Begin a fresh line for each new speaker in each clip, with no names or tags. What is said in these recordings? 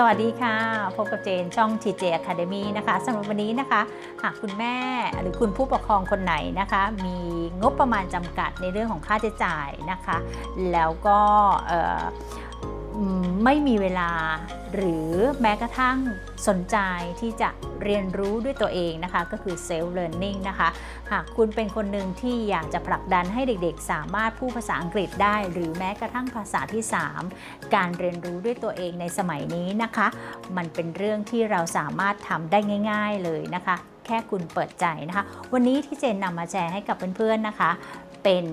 สวัสดีค่ะ พบกับเจนช่อง TJ Academy นะคะสำหรับวันนี้นะคะ หากคุณแม่หรือคุณผู้ปกครองคนไหนนะคะ มีงบประมาณจำกัดในเรื่องของค่าใช้จ่ายนะคะ แล้วก็ ไม่มีเวลา หรือแม้กระทั่งสนใจที่จะเรียนรู้ด้วยตัวเองนะคะ ก็คือ self learning นะคะ หากคุณเป็นคนหนึ่งที่อยากจะผลักดันให้เด็กๆ สามารถพูดภาษาอังกฤษได้ หรือแม้กระทั่งภาษาที่ 3 การเรียนรู้ด้วยตัวเองในสมัยนี้นะคะ มันเป็นเรื่องที่เราสามารถทำได้ง่าย ๆเลยนะคะ แค่คุณเปิดใจนะคะ วันนี้ที่เจนนำมาแชร์ให้กับเพื่อนๆนะคะ เป็น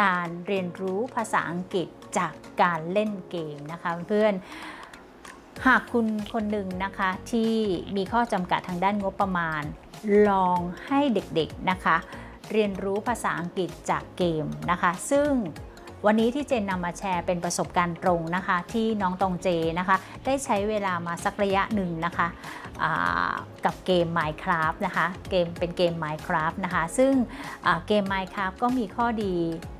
การเรียนรู้ภาษาอังกฤษ จากการเล่นเกมนะคะเพื่อนหากคุณคนหนึ่งนะคะที่มีข้อจำกัดทางด้านงบประมาณ ลองให้เด็กๆนะคะเรียนรู้ภาษาอังกฤษจากเกมนะคะ ซึ่งวันนี้ที่เจนนำมาแชร์เป็นประสบการณ์ตรงนะคะ ที่น้องตองเจนะคะ ได้ใช้เวลามาสักระยะหนึ่งนะคะ กับเกม Minecraft นะคะเกมเป็นเกม Minecraft นะคะซึ่งเกม Minecraft ก็มีข้อดี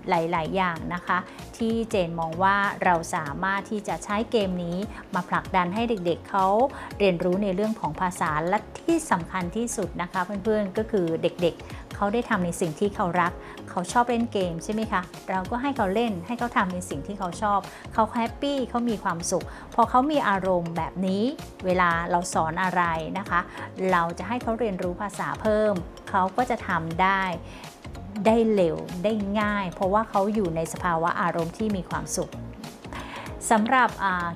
หลาย ๆ อย่างนะคะ ที่เจนมองว่าเราสามารถที่จะใช้เกมนี้มาผลักดันให้เด็ก ๆเขาเรียนรู้ในเรื่องของภาษาและที่สำคัญที่สุดนะคะเพื่อน ๆ ก็คือเด็ก ๆ เขาได้ทำในสิ่งที่เขารัก เขาชอบเล่นเกมใช่ไหมคะ เราก็ให้เขาเล่นให้เขาทำในสิ่งที่เขาชอบ เขาแฮปปี้เขามีความสุข พอเขามีอารมณ์แบบนี้ เวลาเราสอนอะไรนะคะ เราจะให้เขาเรียนรู้ภาษาเพิ่ม เขาก็จะทำได้ได้เร็วได้ง่าย เพราะว่าเขาอยู่ในสภาวะอารมณ์ที่มีความสุข สำหรับ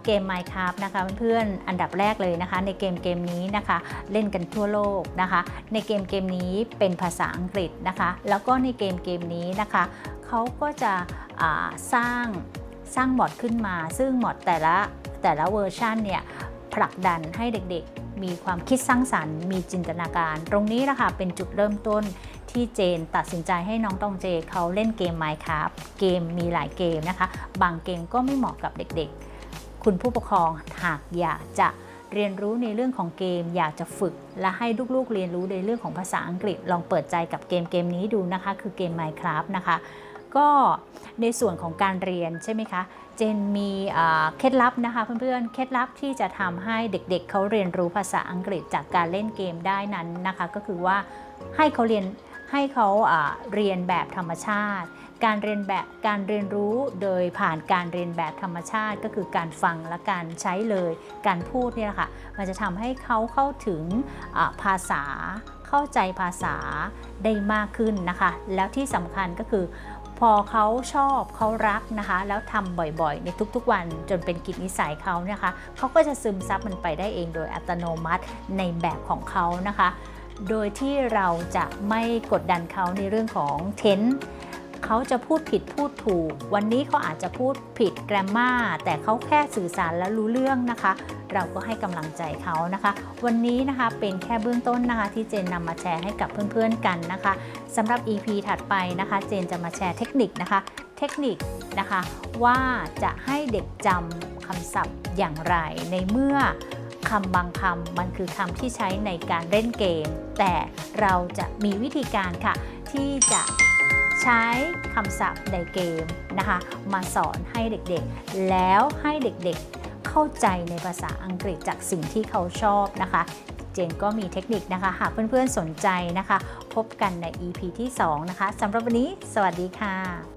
เกม Minecraft นะคะเพื่อนๆอันดับแรกเลยนะคะ ในเกมเกมนี้นะคะเล่นกันทั่วโลกนะคะ ในเกมเกมนี้เป็นภาษาอังกฤษนะคะ แล้วก็ในเกมเกมนี้นะคะเขาก็จะสร้างสร้างมอดขึ้นมา ซึ่งมอดแต่ละแต่ละเวอร์ชันเนี่ยผลักดันให้เด็กๆ มีความคิดสร้างสรรค์ มีจินตนาการ ตรงนี้นะคะเป็นจุดเริ่มต้น ที่เจนตัดสินใจให้น้องตองเจเขาเล่นเกม Minecraft เกมมีหลายเกมนะคะ บางเกมก็ไม่เหมาะกับเด็กๆ คุณผู้ปกครองหากอยากจะเรียนรู้ในเรื่องของเกมอยากจะฝึก และให้ลูกๆเรียนรู้ในเรื่องของภาษาอังกฤษ ลองเปิดใจกับเกมเกมนี้ดูนะคะ คือเกม Minecraft นะคะ ก็ในส่วนของการเรียนใช่ไหมคะเจนมีเคล็ดลับนะคะเพื่อนๆ เคล็ดลับที่จะทำให้เด็กๆเเขาเรียนรู้ภาษาอังกฤษจากการเล่นเกมได้นั้นนะคะ ก็คือว่าให้เขาเรียน ให้เขาเรียนแบบธรรมชาติ การเรียนแบบการเรียนรู้โดยผ่านการเรียนแบบธรรมชาติก็คือการฟังและการใช้เลย การพูดเนี่ยแหละค่ะมันจะทำให้เขาเข้าถึงภาษาเข้าใจภาษาได้มากขึ้นนะคะ แล้วที่สำคัญก็คือพอเขาชอบเขารักนะคะ แล้วทำบ่อยๆ ในทุกๆวันจนเป็นกิจนิสัยเขาเนี่ยนะคะเขาก็จะซึมซับมันไปได้เองโดยอัตโนมัติในแบบของเขานะคะ โดยที่เราจะไม่กดดันเขาในเรื่องของเทนเขาจะพูดผิดพูดถูก วันนี้เขาอาจจะพูดผิดแกรมมาแต่เขาแค่สื่อสารและรู้เรื่องนะคะ เราก็ให้กำลังใจเขานะคะ วันนี้นะคะเป็นแค่เบื้องต้นนะคะ ที่เจนนำมาแชร์ให้กับเพื่อนๆกันนะคะสำหรับ EP ถัดไปนะคะ เจนจะมาแชร์เทคนิคนะคะ เทคนิคนะคะว่าจะให้เด็กจำคำศัพท์อย่างไรในเมื่อ คำบางคำมันคือคำที่ใช้ในการเล่นเกม แต่เราจะมีวิธีการค่ะ ที่จะใช้คำศัพท์ในเกมนะคะ มาสอนให้เด็กๆ แล้วให้เด็กๆเข้าใจในภาษาอังกฤษจากสิ่งที่เขาชอบนะคะเจนก็มีเทคนิคนะคะ หากเพื่อนๆสนใจนะคะ พบกันใน EP ที่ 2 นะคะสำหรับวันนี้ สวัสดีค่ะ